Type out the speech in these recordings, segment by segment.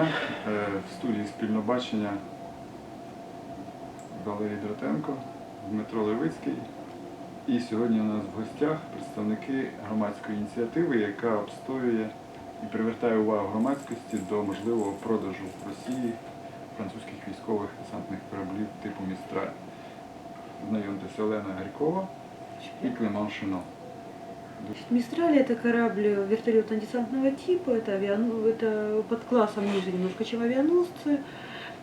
дня. Е, В студії спільно бачення Валерій Дротенко, Дмитро Левицький. І сьогодні у нас в гостях представники громадської ініціативи, яка обстоює і привертає увагу громадськості до можливого продажу в Росії французьких військових десантних кораблів типу Містраль. Знайомтеся Олена Гарькова і Клеман Шино. Мистраль это корабль вертолетно-десантного типа, это, авиано- это под классом ниже немножко, чем авианосцы.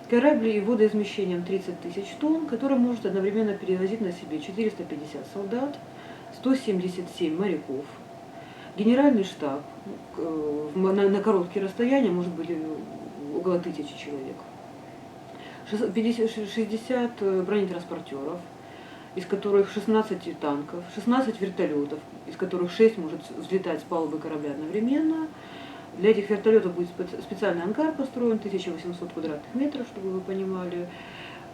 Корабль водоизмещением 30 тысяч тонн, который может одновременно перевозить на себе 450 солдат, 177 моряков. Генеральный штаб э, в- на, короткие расстояния может быть э, около тысячи человек. Шест- 50 60 э, бронетранспортеров, из которых 16 танков, 16 вертолетов, из которых 6 может взлетать с палубы корабля одновременно. Для этих вертолетов будет спе- специальный ангар построен, 1800 квадратных метров, чтобы вы понимали.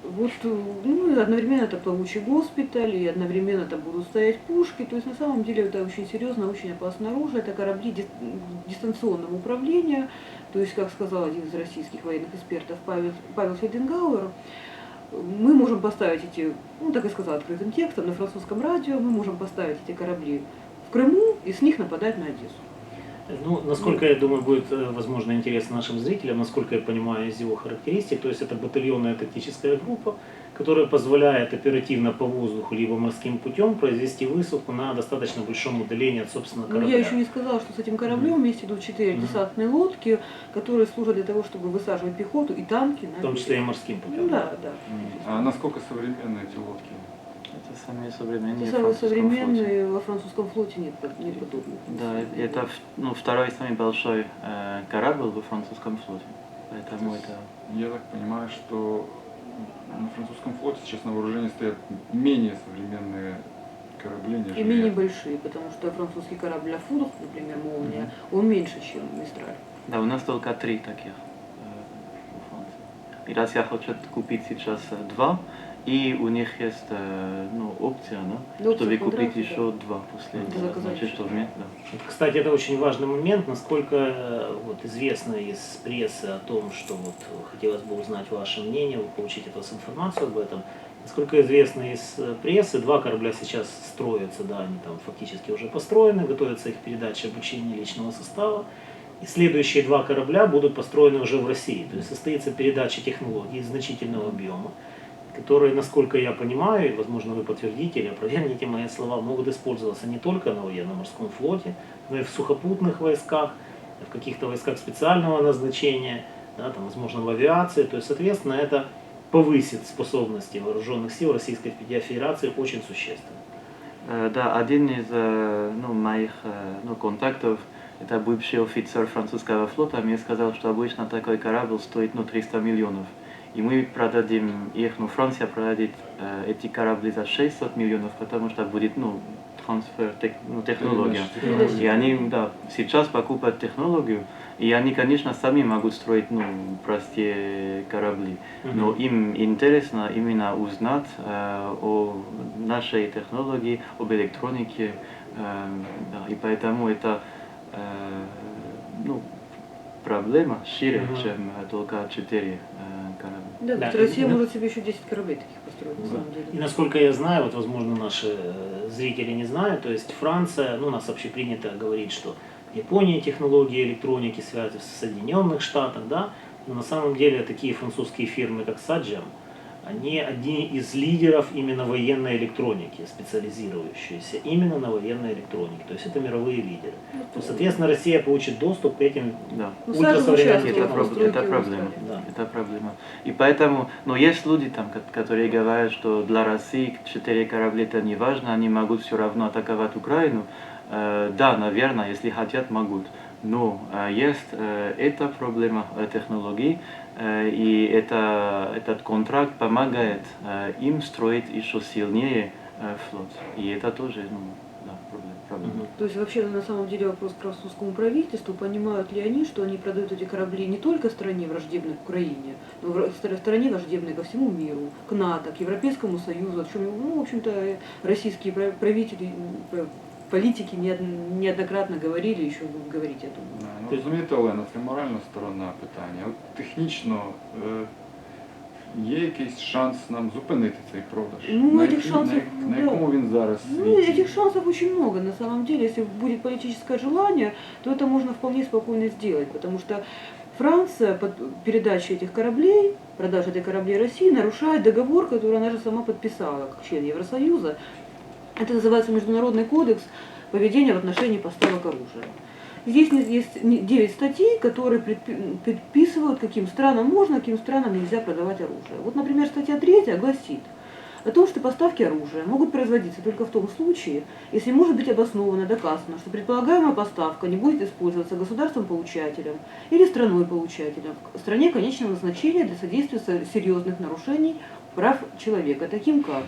Вот, ну, одновременно это плавучий госпиталь, и одновременно там будут стоять пушки. То есть на самом деле это очень серьезно, очень опасное оружие. Это корабли дис- дистанционного управления. То есть, как сказал один из российских военных экспертов Павел, Павел Фельденгауэр, мы можем поставить эти, ну так и сказал открытым текстом, на французском радио, мы можем поставить эти корабли в Крыму и с них нападать на Одессу. Ну, насколько, я думаю, будет, э, возможно, интересно нашим зрителям, насколько я понимаю из его характеристик, то есть это батальонная тактическая группа, которая позволяет оперативно по воздуху либо морским путем произвести высадку на достаточно большом удалении от собственного Но корабля. я еще не сказала, что с этим кораблем вместе идут четыре Мгм. десантные лодки, которые служат для того, чтобы высаживать пехоту и танки на В том числе и морским путем. Ну да, да. А насколько современны эти лодки? Самые современные. Самые современные во французском флоте нет, нет подобных. Да, это ну, второй самый большой э, корабль во французском флоте. Поэтому То есть это... Я так понимаю, что на французском флоте сейчас на вооружении стоят менее современные корабли, нежели... И менее большие, потому что французский корабль «Ля Фудр», например, «Молния», он меньше, чем «Мистраль». Да, у нас только три таких э, во Франции. И Россия хочет купить сейчас э, два, и у них есть э, ну, опция, да, Ну, опция чтобы контракта, купить еще два после Это этого. Значит, что вместе, да. Вот, Кстати, это очень важный момент, насколько э, вот, известно из прессы о том, что вот хотелось бы узнать ваше мнение, получить от вас информацию об этом. Насколько известно из э, прессы, два корабля сейчас строятся, да, они там фактически уже построены, готовится их передача обучения личного состава. И следующие два корабля будут построены уже в России. То есть состоится передача технологий значительного объема, которые, насколько я понимаю, и, возможно, вы подтвердите или опровергнете мои слова, могут использоваться не только на военно-морском флоте, но и в сухопутных войсках, в каких-то войсках специального назначения, да, там, возможно, в авиации. То есть, соответственно, это повысит способности вооруженных сил Российской Федерации очень существенно. Э, Да, один из э, ну, моих э, ну, контактов, это бывший офицер французского флота, мне сказал, что обычно такой корабль стоит ну, 300 миллионов. И мы продадим их, ну, Франция продадит э, эти корабли за 600 миллионов, потому что будет, ну, трансфер тех, ну, технология. И они, да, сейчас покупают технологию, и они, конечно, сами могут строить, ну, простые корабли. Но им интересно именно узнать э, о нашей технологии, об электронике, э, да, и поэтому это э, ну, проблема шире, чем э, только четыре э, корабля. Да, Да, Россия и- может себе еще 10 кораблей таких построить, на Да. самом И деле. насколько я знаю, вот возможно наши э, зрители не знают, то есть Франция, ну у нас вообще принято говорить, что Япония технологии электроники связи в Соединенных Штатах, да, но на самом деле такие французские фирмы, как Саджам, они одни из лидеров именно военной электроники, специализирующиеся именно на военной электронике. То есть это мировые лидеры. То, соответственно, Россия получит доступ к этим Да. Ну, ультрасовременным Это, участвовал в проб- постройке это проблема. Да. Это проблема. И поэтому, но есть люди там, ко- которые говорят, что для России четыре корабля это не важно, они могут все равно атаковать Украину. Э, да, наверное, если хотят, могут. Но э, есть э, эта проблема технологий, и это, этот контракт помогает э, им строить еще сильнее э, флот. И это тоже ну, да, проблема. проблема. То есть вообще на самом деле вопрос к французскому правительству, понимают ли они, что они продают эти корабли не только стране враждебной к Украине, но в стра- стране враждебной ко всему миру, к НАТО, к Европейскому Союзу, о чем, ну, в общем-то, российские пра- правители, политики неод- неоднократно говорили, еще будут говорить, я думаю. Да, Ну, розумієте, Олена, це моральна сторона питання. От технічно е, є якийсь шанс нам зупинити цей продаж? Ну, на, этих якій- шансів, на, на да. якому він зараз Ну, світі? этих шансов очень много, на самом деле. Если будет политическое желание, то это можно вполне спокойно сделать, потому что Франция под передачей этих кораблей, продажа этих кораблей России нарушает договор, который она же сама подписала, как член Евросоюза. это называется Международный кодекс поведения в отношении поставок оружия. Здесь есть не- 9 статей, которые предпи- предписывают, каким странам можно, каким странам нельзя продавать оружие. Вот, например, статья 3 гласит о том, что поставки оружия могут производиться только в том случае, если может быть обосновано, доказано, что предполагаемая поставка не будет использоваться государством-получателем или страной-получателем в стране конечного назначения для содействия со- серьезных нарушений прав человека, таким как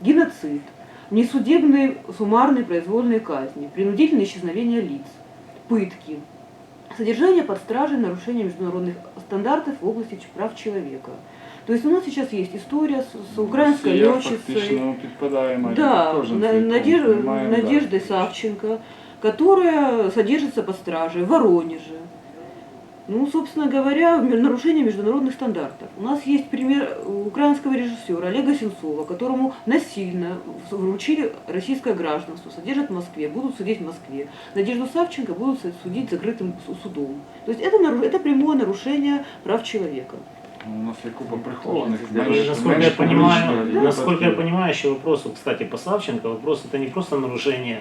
геноцид, несудебные суммарные произвольные казни, принудительное исчезновение лиц, пытки, содержание под стражей, нарушение международных стандартов в области ч- прав человека. То есть у нас сейчас есть история с, с украинской Росія летчицей, фактично підпадає майже да, під кожен На- цей пункт. Надеж- Ми маємо, Надеждой да. Савченко, которая содержится под стражей в Воронеже. Ну, собственно говоря, м- нарушение международных стандартов. У нас есть пример украинского режиссера Олега Сенцова, которому насильно в- вручили российское гражданство, содержат в Москве, будут судить в Москве. Надежду Савченко будут с- судить закрытым су- судом. То есть это, наруш- это прямое нарушение прав человека. Ну, У нас є купа прихованих, Да, менш, И насколько менш я понимаю, публічних насколько я випадків. понимаю, еще вопрос, вот, кстати, по Савченко, вопрос это не просто нарушение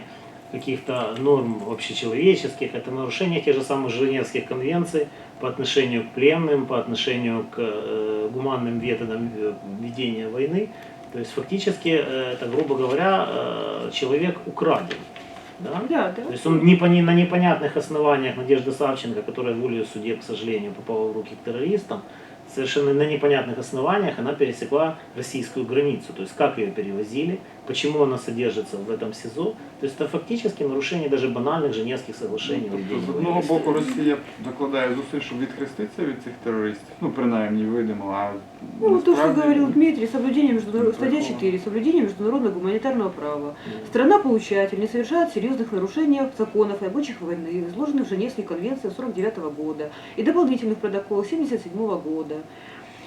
каких-то норм общечеловеческих, это нарушение тех же самых Женевских конвенций по отношению к пленным, по отношению к э, гуманным методам э, ведения войны. То есть фактически, э, это, грубо говоря, э, человек украден. Да? Да, да. То есть он не по, на непонятных основаниях Надежда Савченко, которая волею судеб, к сожалению, попала в руки к террористам, совершенно на непонятных основаниях она пересекла российскую границу. То есть как ее перевозили, почему она содержится в этом СИЗО. То есть это фактически нарушение даже банальных Женевских соглашений. о Тобто, ведении з одного войны. боку Росія докладає зусиль, щоб відхреститися від цих терористів, ну принаймні видимо, а Ну, вот то, что насправді- говорил Дмитрий, соблюдение международного, Ну, статья такого. 4, соблюдение международного гуманитарного права. Да. Страна-получатель не совершает серьезных нарушений законов и обочих войны, изложенных в Женевской конвенции 49 года и дополнительных протоколов 77 года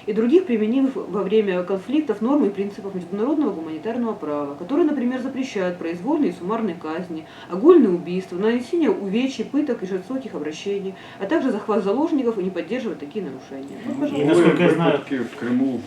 и других применимых во время конфликтов норм и принципов международного гуманитарного права, которые, например, запрещают произвольные и суммарные казни, огульные убийства, нанесение увечий, пыток и жестоких обращений, а также захват заложников и не поддерживать такие нарушения. Вот, Ну, пожалуйста. І наскільки я знаю- випадки в Криму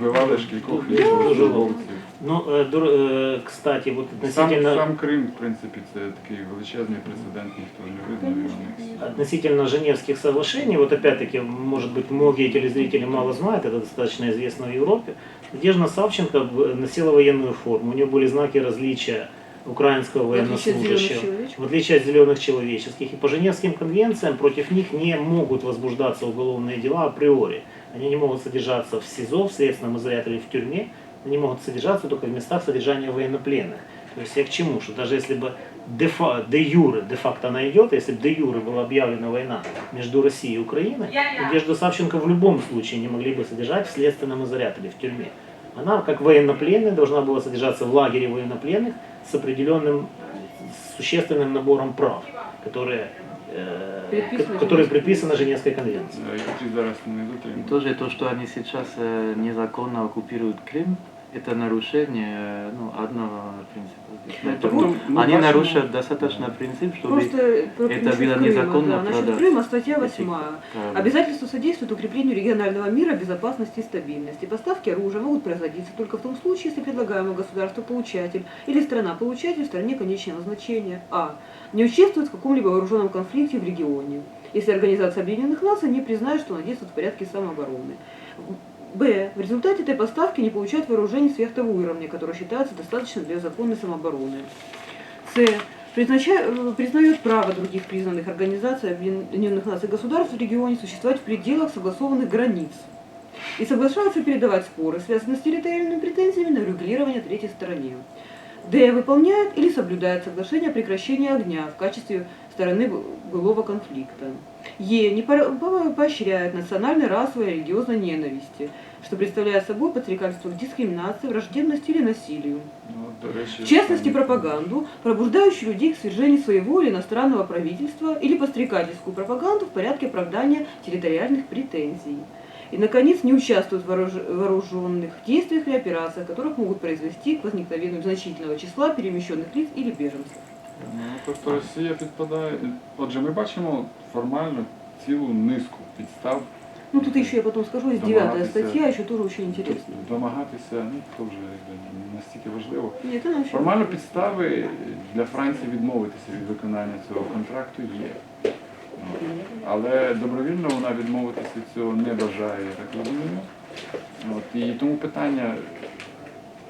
вбивали ж кількох Да, військовослужбовців. ну, э, дур- э, кстати, вот Сам, относительно... сам Крим, в принципі, це такий величезний прецедент, ніхто не визнав його. Относительно Женевских соглашений, вот опять-таки, может быть, многие телезрители мало знают, это достаточно известно в Европе. Надежда Савченко в- носила военную форму, у нее были знаки различия украинского В отличие от зеленых военнослужащего, человечков. в отличие от зеленых человеческих. И по Женевским конвенциям против них не могут возбуждаться уголовные дела априори. Они не могут содержаться в СИЗО, в следственном изоляторе, в тюрьме, они могут содержаться только в местах содержания военнопленных. То есть я к чему? Что даже если бы де, фа- де юре, де факто она идет, если бы де юре была объявлена война между Россией и Украиной, Надежду Савченко в любом случае не могли бы содержать в следственном изоляторе, в тюрьме. Она, как военнопленная, должна была содержаться в лагере военнопленных с определенным существенным набором прав, которые, э, Предписаны ко- которые Женевской предписаны Женевской конвенцией. Е, Які зараз не И дотримують. тоже то, что они сейчас э, незаконно оккупируют Крым, это нарушение ну, одного принципа. Ну, Поэтому ми они нарушают достаточно принцип, чтобы это было Крыма, незаконно да, насчет. Крыма статья эти 8. корабли. Обязательство содействует укреплению регионального мира, безопасности и стабильности. Поставки оружия могут производиться только в том случае, если предлагаемое государство-получатель или страна-получатель в стране конечного назначения а. не участвует в каком-либо вооруженном конфликте в регионе, если Организация Объединенных Наций не признает, что она действует в порядке самообороны. Б. В результате этой поставки не получают вооружений сверхтого уровня, которое считается достаточным для законной самообороны. С. Э, признает право других признанных организаций Объединенных Наций и государств в регионе существовать в пределах согласованных границ и соглашается передавать споры, связанные с территориальными претензиями на регулирование третьей стороне. Д. Выполняет или соблюдает соглашение о прекращении огня в качестве стороны бы- былого конфликта. Е. Не поощряет национальной, расовой и религиозной ненависти, что представляет собой подстрекательство к дискриминации, враждебности или насилию. Ну, В частности, пропаганду, пробуждающую людей к свержению своего или иностранного правительства или подстрекательскую пропаганду в порядке оправдания территориальных претензий. И, наконец, не участвуют в вооруж- вооруженных действиях или операциях, которых могут произвести к возникновению значительного числа перемещенных лиц или беженцев. Ну, тобто Росія підпадає. Отже, ми бачимо формально цілу низку підстав Ну, тут еще я потом скажу, есть девятая Домагатися. статья, еще тоже очень интересная. домагатися, ну то вже якби не настільки важливо. Нет, она еще... Формально підстави для Франції відмовитися від виконання цього контракту є. От. Але добровільно вона відмовитися від цього не бажає, я так розумію. От. І тому питання,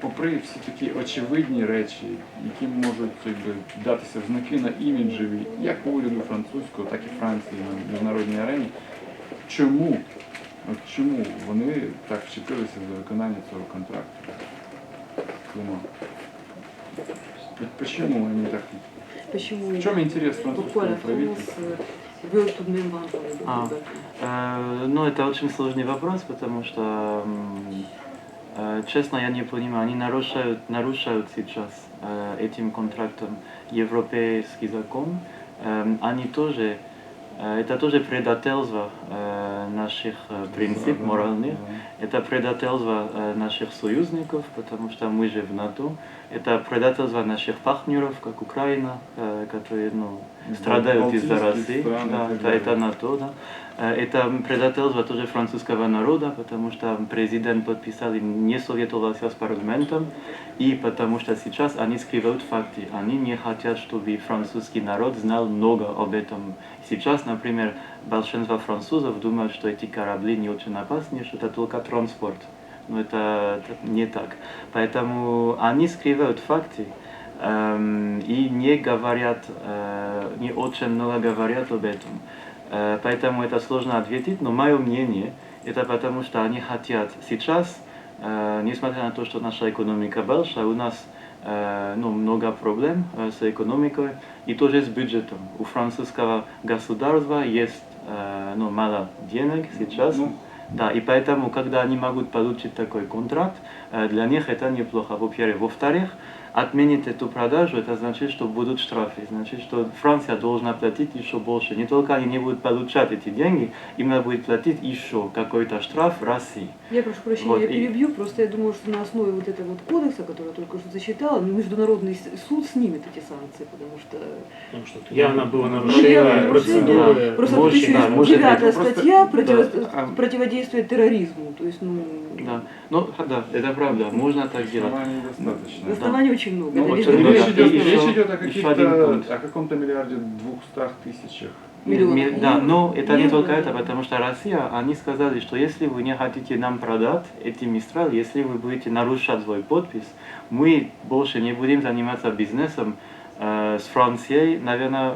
попри всі такі очевидні речі, які можуть якби, датися в знаки на іміджеві, як уряду французького, так і Франції на міжнародній арені, чому? От чому вони так вчепилися за виконання цього контракту? Клима. Почему они так? Почему? В чем интерес французского Буквально Франс правительства? вел тут мембан, А. Э, Ну, это очень сложный вопрос, потому что, м, э, честно, я не понимаю, они нарушают, нарушают сейчас этим контрактом европейский закон. Они тоже, это тоже предательство наших принципов моральных. Это предательство наших союзников, потому что мы же в НАТО. Это предательство наших партнеров, как Украина, которые ну, страдают из-за России. Да, это. НАТО, да. Э, Это предательство тоже французского народа, потому что президент подписал и не советовался с парламентом, и потому что сейчас они скрывают факты. Они не хотят, чтобы французский народ знал много об этом. Сейчас, например, большинство французов думают, что эти корабли не очень опасны, что это только транспорт. Но это, не так. Поэтому они скрывают факты эм, и не говорят, э, не очень много говорят об этом. Э, поэтому это сложно ответить, но мое мнение, это потому что они хотят сейчас, э, несмотря на то, что наша экономика большая, у нас э, ну, много проблем с экономикой и тоже с бюджетом. У французского государства есть ну, мало денег сейчас. Ну, Да, и поэтому, когда они могут получить такой контракт, для них это неплохо, во-первых. Во-вторых, отменить эту продажу, это значит, что будут штрафы, значит, что Франция должна платить еще больше. Не только они не будут получать эти деньги, им надо будет платить еще какой-то штраф России. Я прошу прощения, Вот, я и- перебью, просто я думаю, что на основе вот этого вот кодекса, который я только что зачитала, ну, международный суд снимет эти санкции, потому что Потому что явно было Ну, нарушение процедуры. нарушение. просто тут Может, еще да, есть может, девятая это просто- статья противо- да, а- противодействие терроризму, то есть, ну, Да, ну, да, это правда, можно так делать. оснований достаточно. оснований очень много. Ну, вот очень речь много. идет, И речь еще- идет о о каком-то миллиарде двухстах тысячах. Миллионов Ми- Да, но это не только это, потому что Россия, они сказали, что если вы не хотите нам продать эти Мистрал, если вы будете нарушать свой подпись, мы больше не будем заниматься бизнесом э, с Францией, наверное,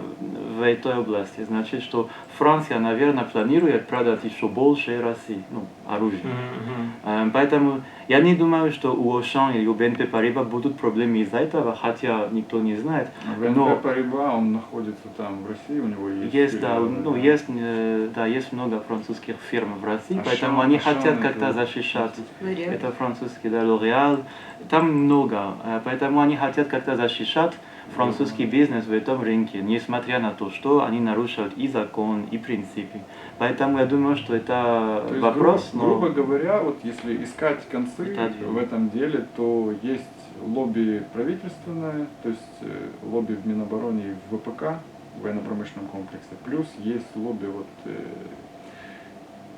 в этой области. Значит, что Франция, наверное, планирует продать еще больше России, ну, оружие. Мгм. Э, Поэтому я не думаю, что у Ошан или у БНП Париба будут проблемы из-за этого, хотя никто не знает. ВНП Но- Париба, он находится там в России, у него есть... Есть, да, ну, да. есть, э, да, есть много французских фирм в России, А поэтому они а Шан хотят как-то защищать. Вариант. Это французский, да, L'Oréal. Там много, э, поэтому они хотят как-то защищать французский бизнес в этом рынке, несмотря на то, что они нарушают и закон, и принципы. Поэтому я думаю, что это То есть, вопрос, грубо, но... грубо говоря, вот если искать концы Это в этом деле, то есть лобби правительственное, то есть э, лобби в Минобороне и в ВПК, в военно-промышленном комплексе, плюс есть лобби вот э,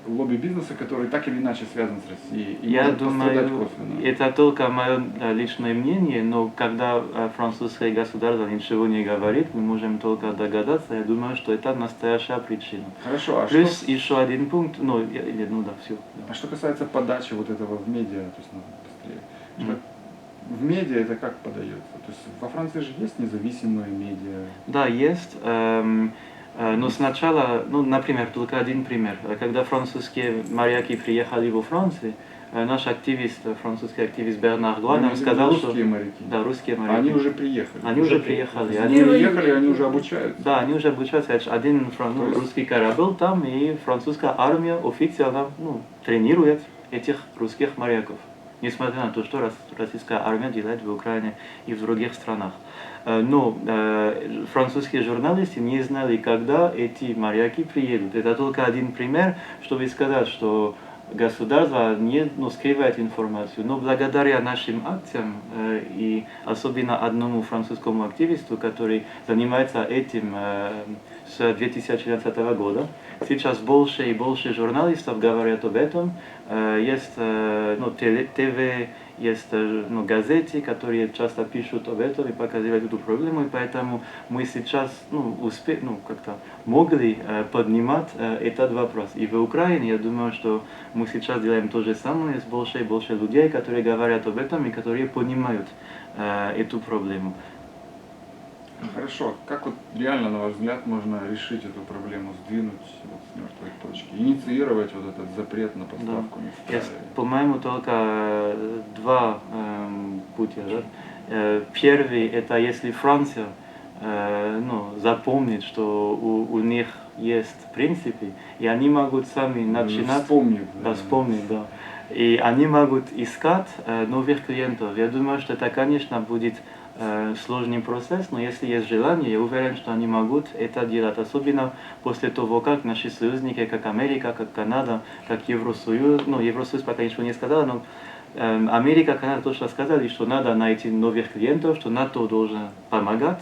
лобби бизнеса, который так или иначе связан с Россией и Я может думаю, косвенно. это только мое да, личное мнение, но когда э, французское государство ничего не говорит, мы можем только догадаться. Я думаю, что это настоящая причина. Хорошо, а Плюс что, еще один пункт, ну, я- или, ну да, все. а что касается подачи вот этого в медиа, то есть надо быстрее. Мгм. Что В медиа это как подается? То есть во Франции же есть независимые медиа. Да, есть. эм, но сначала, ну, например, только один пример. Э, Когда французские моряки приехали во Францию, э, наш активист, э, французский активист Бернар Гуа нам сказал, русские что... моряки. Да, русские моряки. Они уже приехали. Они уже приехали. Они приехали, они уже обучаются. да, они уже обучаются. Один фран- есть- русский корабль там, и французская армия официально ну, тренирует этих русских моряков. Несмотря на то, что рос- российская армия делает в Украине и в других странах. Э, Но э, французские журналисты не знали, когда эти моряки приедут. Это только один пример, чтобы сказать, что государство не ну, скрывает информацию. Но благодаря нашим акциям э, и особенно одному французскому активисту, который занимается этим э, с 2014 года, сейчас больше и больше журналистов говорят об этом. Э, есть э, ну, ТВ, есть э, ну, газеты, которые часто пишут об этом и показывают эту проблему, и поэтому мы сейчас ну, успе, ну, как-то могли поднимать этот вопрос. И в Украине, я думаю, что мы сейчас делаем то же самое, есть больше и больше людей, которые говорят об этом и которые понимают эту проблему. Хорошо. Как вот реально, на ваш взгляд, можно решить эту проблему, сдвинуть вот с мертвой точки, инициировать вот этот запрет на поставку Есть, нефтяной? по-моему, только э, два эм, пути. да. Э, Первый это если Франция э, ну, запомнит, что у, у них есть принципы, и они могут сами начинать Вспомнит. да, вспомнить, да. И они могут искать э, новых клиентов. Я думаю, что это, конечно, будет э, сложный процесс, но если есть желание, я уверен, что они могут это делать. Особенно после того, как наши союзники, как Америка, как Канада, как Евросоюз, ну, Евросоюз пока ничего не сказал, но эм, Америка, Канада точно сказали, что надо найти новых клиентов, что НАТО должен помогать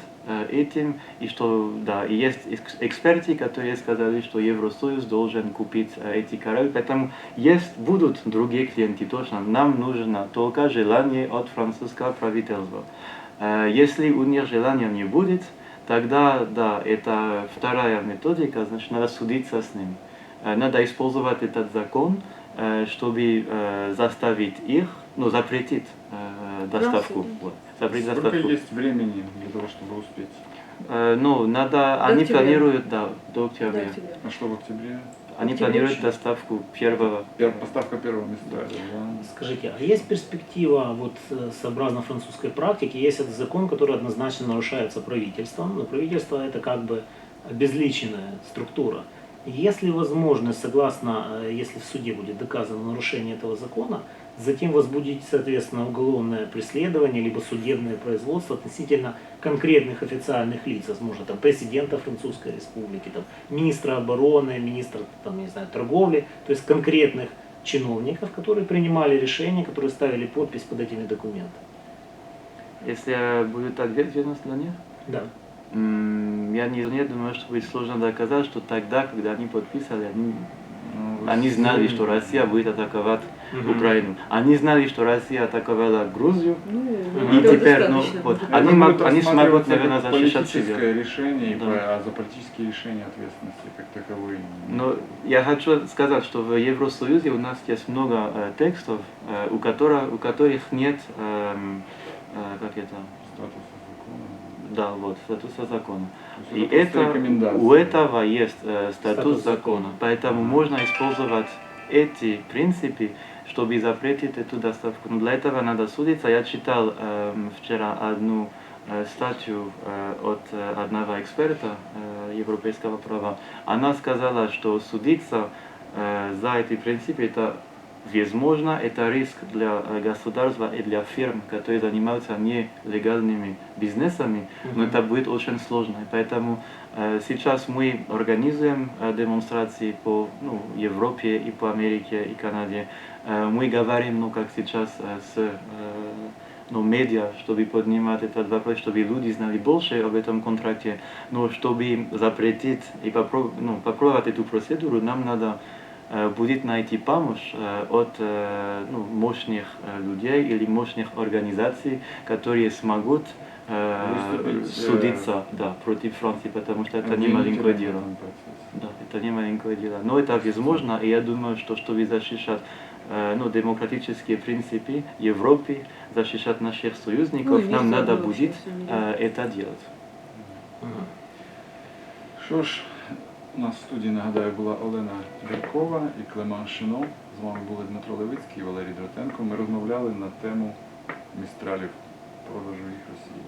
этим, и что, да, и есть экс- эксперты, которые сказали, что Евросоюз должен купить э, эти корабли, поэтому есть, будут другие клиенты, точно, нам нужно только желание от французского правительства. Э, Если у них желания не будет, тогда, да, это вторая методика, значит, надо судиться с ними. Э, Надо использовать этот закон, э, чтобы э, заставить их, ну, запретить э, доставку. Францию, Запретить Сколько доставку. есть времени для того, чтобы успеть? Э, Ну, надо, они октября. планируют, да, до октября. октября. А что в октябре? Они Октября планируют еще. доставку первого. Пер- Поставка первого места. да. Скажите, а есть перспектива, вот э, сообразно французской практике, есть этот закон, который однозначно нарушается правительством, но правительство это как бы обезличенная структура. Есть ли возможность, согласно, э, если в суде будет доказано нарушение этого закона, затем возбудить, соответственно, уголовное преследование, либо судебное производство относительно конкретных официальных лиц, возможно, там, президента Французской Республики, там, министра обороны, министра, там, не знаю, торговли, то есть конкретных чиновников, которые принимали решения, которые ставили подпись под этими документами. Если будет ответственность на них, Да. Я не, не думаю, что будет сложно доказать, что тогда, когда они подписали, они, Ну, они знали, что Россия будет атаковать Мгм. Украину. Они знали, что Россия атаковала Грузию, Ну, И этого теперь, ну, вот. Это Они мог- они смогут, наверное, защищать себя. политическое решение, и Да. а за политические решения ответственности как таковой. Но я хочу сказать, что в Евросоюзе у нас есть много э, текстов, э, у, которых, у которых нет, эм, э, как это, закона. Да, вот, статуса закона. И это, у этого есть э, статус, Статус закона. закона. Поэтому можно использовать эти принципы, чтобы запретить эту доставку. Но для этого надо судиться. Я читал эм, вчера одну э, статью э, от э, одного эксперта э, европейского права. Она сказала, что судиться э, за эти принципы это возможно, это риск для э, государства и для фирм, которые занимаются нелегальными бизнесами, но это будет очень сложно. Поэтому э, сейчас мы организуем э, демонстрации по ну, Европе и по Америке и Канаде. Мы говорим, ну как сейчас, с ну, медиа, чтобы поднимать этот вопрос, чтобы люди знали больше об этом контракте. Но чтобы запретить и попро- ну, попробовать эту процедуру, нам надо будет найти помощь э, от э, ну, мощных э, людей или мощных организаций, которые смогут э, Выступить, э, судиться да, против Франции, потому что это не маленькое дело. Да, это не маленькое дело. Но это возможно, и я думаю, что чтобы защищать э, ну, демократические принципы Европы, защищать наших союзников, Ну, нам надо будет э, это делать. Що ж, У нас в студії, нагадаю, була Олена Віркова і Клеман Шино. З вами були Дмитро Левицький і Валерій Дротенко. Ми розмовляли на тему містралів продажу їх Росії.